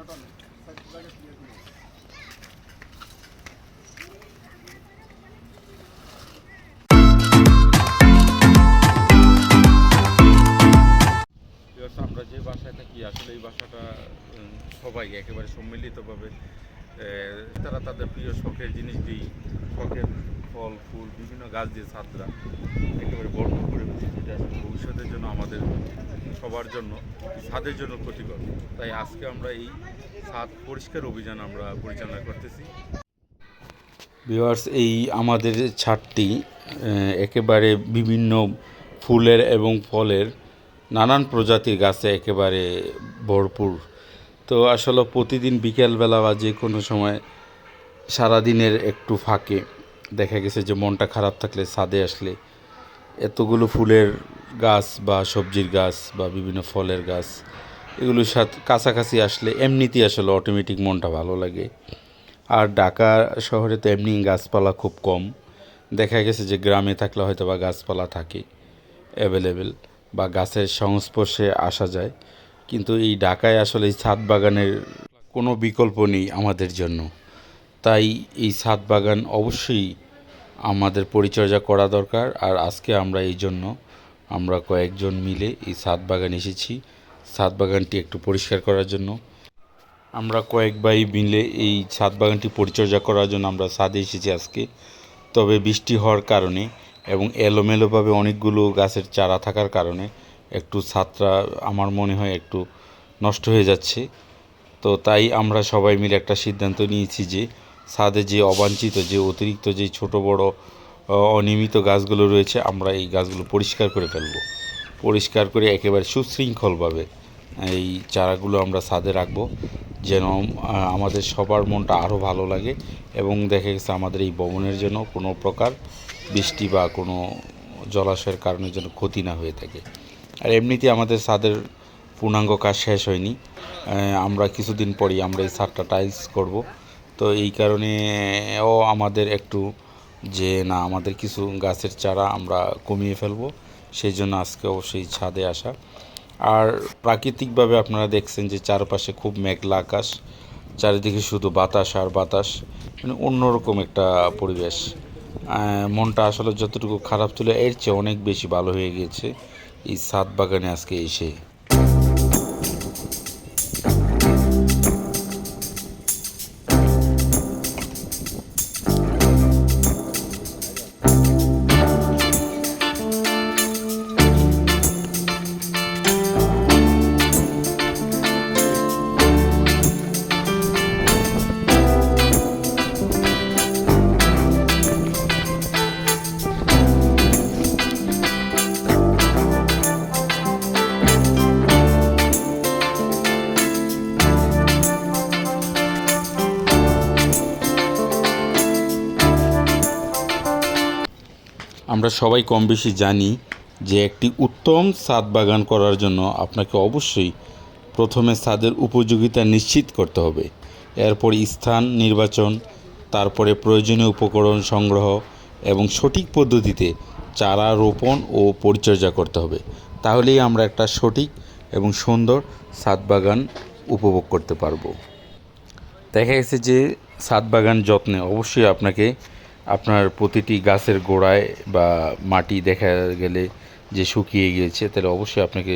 আমরা যে বাসায় থাকি, আসলে এই বাসাটা সবাই একেবারে সম্মিলিতভাবে তারা তাদের প্রিয় শখের জিনিস দিয়ে শখের ফল, ফুল, বিভিন্ন গাছ দিয়ে ছাত্রা একেবারে বর্ণ করে যেটা ভবিষ্যতের জন্য আমাদের সবার জন্য, ছাদের জন্য ক্ষতিকর। তাই আজকে আমরা এই ছাদ পরিষ্কার অভিযান আমরা পরিচালনা করতেছি। ভিওয়ার্স এই আমাদের ছাদটি একেবারে বিভিন্ন ফুলের এবং ফলের নানান প্রজাতির গাছে একেবারে ভরপুর। তো আসলে প্রতিদিন বিকেলবেলা বা যে কোনো সময় সারাদিনের একটু ফাঁকে দেখা গেছে যে মনটা খারাপ থাকলে ছাদে আসলে এতগুলো ফুলের গাছ বা সবজির গাছ বা বিভিন্ন ফলের গাছ, এগুলোর সাথে কাছাকাছি আসলে এমনিতেই আসলে অটোমেটিক মনটা ভালো লাগে। আর ঢাকা শহরে তো এমনি গাছপালা খুব কম। দেখা গেছে যে গ্রামে থাকলে হয়তো বা গাছপালা থাকে অ্যাভেলেবেল বা গাছের সংস্পর্শে আসা যায়। কিন্তু এই ঢাকায় আসলে এই ছাদ বাগানের কোনো বিকল্প নেই আমাদের জন্য। তাই এই ছাদ বাগান অবশ্যই আমাদের পরিচর্যা করা দরকার। আর আজকে আমরা এই জন্য আমরা কয়েকজন মিলে এই ছাদ বাগান এসেছি। ছাদ বাগানটি একটু পরিষ্কার করার জন্য। আমরা কয়েক ভাই মিলে এই ছাদ বাগানটি পরিচর্যা করার জন্য আমরা ছাদে এসেছি আজকে। তবে বৃষ্টি হওয়ার কারণে এবং এলোমেলোভাবে অনেকগুলো গাছের চারা থাকার কারণে একটু ছাদটা আমার মনে হয় একটু নষ্ট হয়ে যাচ্ছে। তো তাই আমরা সবাই মিলে একটা সিদ্ধান্ত নিয়েছি যে ছাদে যে অবাঞ্ছিত, যে অতিরিক্ত যে ছোট বড় অনিয়মিত গাছগুলো রয়েছে, আমরা এই গাছগুলো পরিষ্কার করে ফেলব। পরিষ্কার করে একেবারে সুশৃঙ্খলভাবে এই চারাগুলো আমরা ছাদে রাখব, যেন আমাদের সবার মনটা আরও ভালো লাগে এবং দেখা গেছে আমাদের এই ভবনের জন্য কোনো প্রকার বৃষ্টি বা কোনো জলাশয়ের কারণে যেন ক্ষতি না হয়ে থাকে। আর এমনিতে আমাদের ছাদের পূর্ণাঙ্গ কাজ শেষ হয়নি। আমরা কিছুদিন পরেই আমরা এই ছাদটা টাইলস করব। তো এই কারণে ও আমাদের একটু যে না, আমাদের কিছু গাছের চারা আমরা কমিয়ে ফেলব। সেই জন্য আজকে অবশ্যই ছাদে আসা। আর প্রাকৃতিকভাবে আপনারা দেখছেন যে চারপাশে খুব মেঘলা আকাশ, চারিদিকে শুধু বাতাস আর বাতাস মানে অন্যরকম একটা পরিবেশ। মনটা আসলে যতটুকু খারাপ ছিল, এর চেয়ে অনেক বেশি ভালো হয়ে গিয়েছে এই ছাদ বাগানে আজকে এসে। আমরা সবাই কম বেশি জানি যে একটি উত্তম ছাদ বাগান করার জন্য আপনাকে অবশ্যই প্রথমে ছাদের উপযোগিতা নিশ্চিত করতে হবে। এরপর স্থান, নির্বাচন, তারপরে প্রয়োজনীয় উপকরণ সংগ্রহ এবং সঠিক পদ্ধতিতে চারা রোপণ ও পরিচর্যা করতে হবে। তাহলেই আমরা একটা সঠিক এবং সুন্দর ছাদ বাগান উপভোগ করতে পারব। দেখা গেছে যে ছাদ বাগান যত্নে অবশ্যই আপনাকে আপনার প্রতিটি গাছের গোড়ায় বা মাটি দেখা গেলে যে শুকিয়ে গিয়েছে, তাহলে অবশ্যই আপনাকে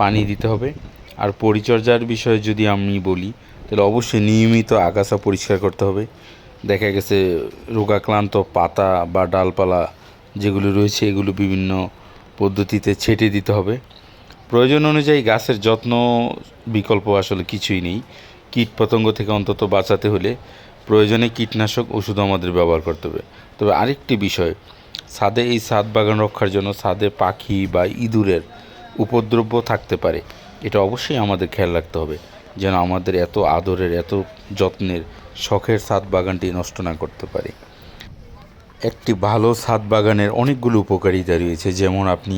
পানি দিতে হবে। আর পরিচর্যার বিষয়ে যদি আমি বলি, তাহলে অবশ্যই নিয়মিত আগাছা পরিষ্কার করতে হবে। দেখা গেছে রোগাক্লান্ত পাতা বা ডালপালা যেগুলো রয়েছে, এগুলো বিভিন্ন পদ্ধতিতে ছেটে দিতে হবে। প্রয়োজন অনুযায়ী গাছের যত্ন বিকল্প আসলে কিছুই নেই। কীটপতঙ্গ থেকে অন্তত বাঁচাতে হলে প্রয়োজনে কীটনাশক ওষুধ আমাদের ব্যবহার করতে হবে। তবে আরেকটি বিষয়, ছাদে এই ছাদ বাগান রক্ষার জন্য ছাদে পাখি বা ইঁদুরের উপদ্রব্য থাকতে পারে। এটা অবশ্যই আমাদের খেয়াল রাখতে হবে, যেন আমাদের এত আদরের, এত যত্নের শখের ছাদ বাগানটি নষ্ট না করতে পারে। একটি ভালো ছাদ বাগানের অনেকগুলো উপকারিতা রয়েছে, যেমন আপনি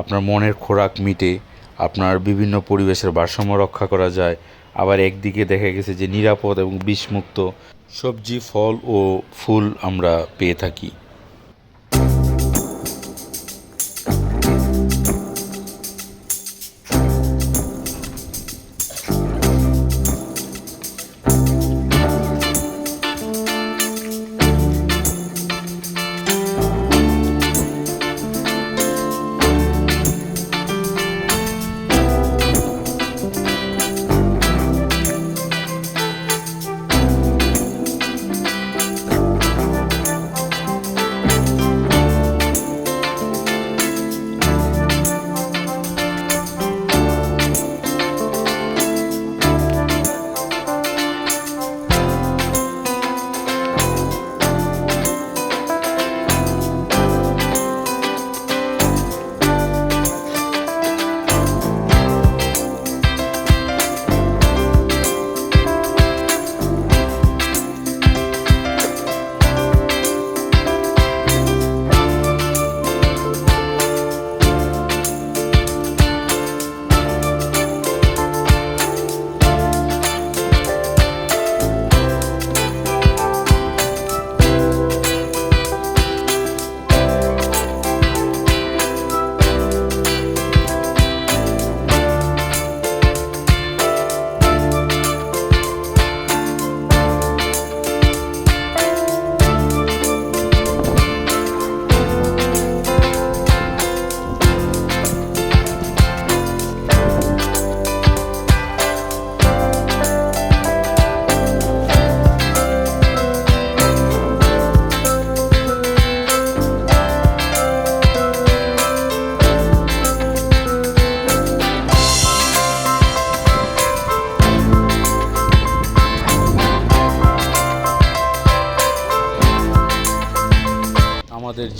আপনার মনের খোরাক মিটে আপনার বিভিন্ন পরিবেশের ভারসাম্য রক্ষা করা যায় আবার একদিকে দেখা গেছে যে নিরাপদ এবং বিষমুক্ত সবজি, ফল ও ফুল আমরা পেয়ে থাকি।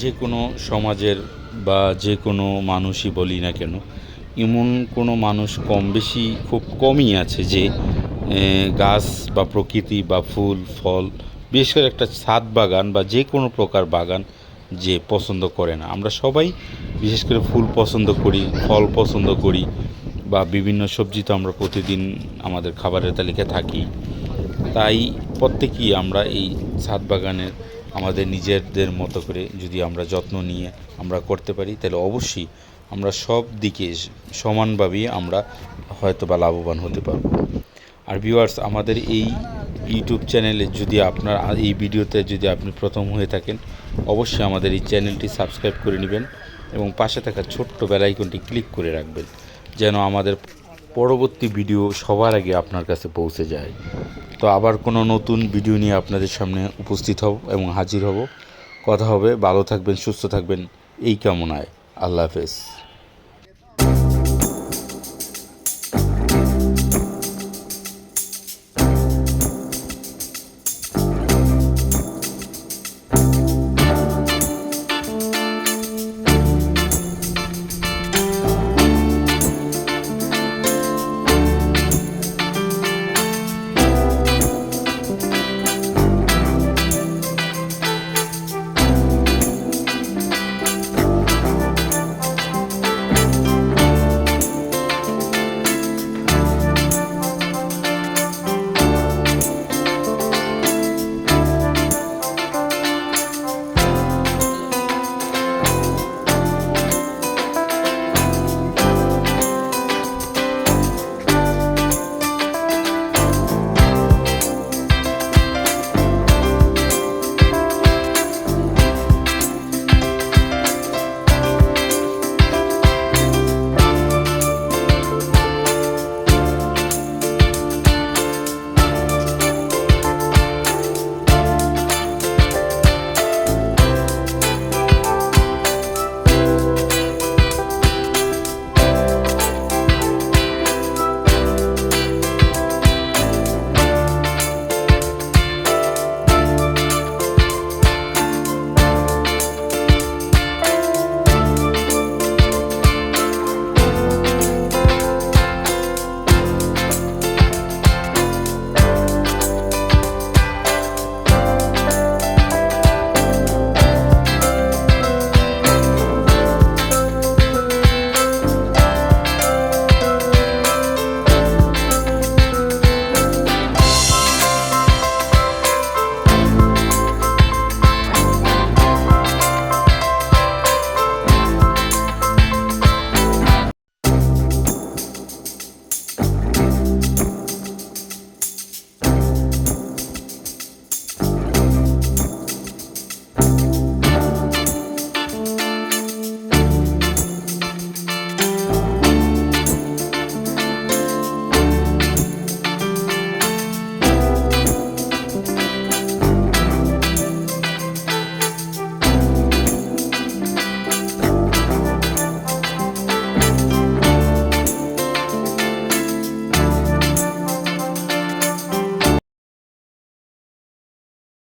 যে কোনো সমাজের বা যে কোনো মানুষই বলি না কেন, এমন কোনো মানুষ কম বেশি খুব কমই আছে যে গাছ বা প্রকৃতি বা ফুল, ফল, বিশেষ করে একটা ছাদ বাগান বা যে কোনো প্রকার বাগান যে পছন্দ করে না। আমরা সবাই বিশেষ করে ফুল পছন্দ করি, ফল পছন্দ করি বা বিভিন্ন সবজি তো আমরা প্রতিদিন আমাদের খাবারের তালিকায় থাকি। তাই প্রত্যেকেই আমরা এই ছাদ বাগানের আমাদের নিজেদের মতো করে যদি আমরা যত্ন নিয়ে আমরা করতে পারি, তাহলে অবশ্যই আমরা সব দিকে সমানভাবেই আমরা হয়তো বা লাভবান হতে পারব। আর ভিউয়ার্স আমাদের এই ইউটিউব চ্যানেলে যদি আপনার এই ভিডিওতে যদি আপনি প্রথম হয়ে থাকেন, অবশ্যই আমাদের এই চ্যানেলটি সাবস্ক্রাইব করে নেবেন এবং পাশে থাকা ছোট্ট বেলাইকনটি ক্লিক করে রাখবেন, যেন আমাদের পরবর্তী ভিডিও সবার আগে আপনার কাছে পৌঁছে যায়। তো আবার কোনো নতুন ভিডিও নিয়ে আপনাদের সামনে উপস্থিত হব এবং হাজির হব। কথা হবে, ভালো থাকবেন, সুস্থ থাকবেন। এই কামনায়। আল্লাহ হাফেজ।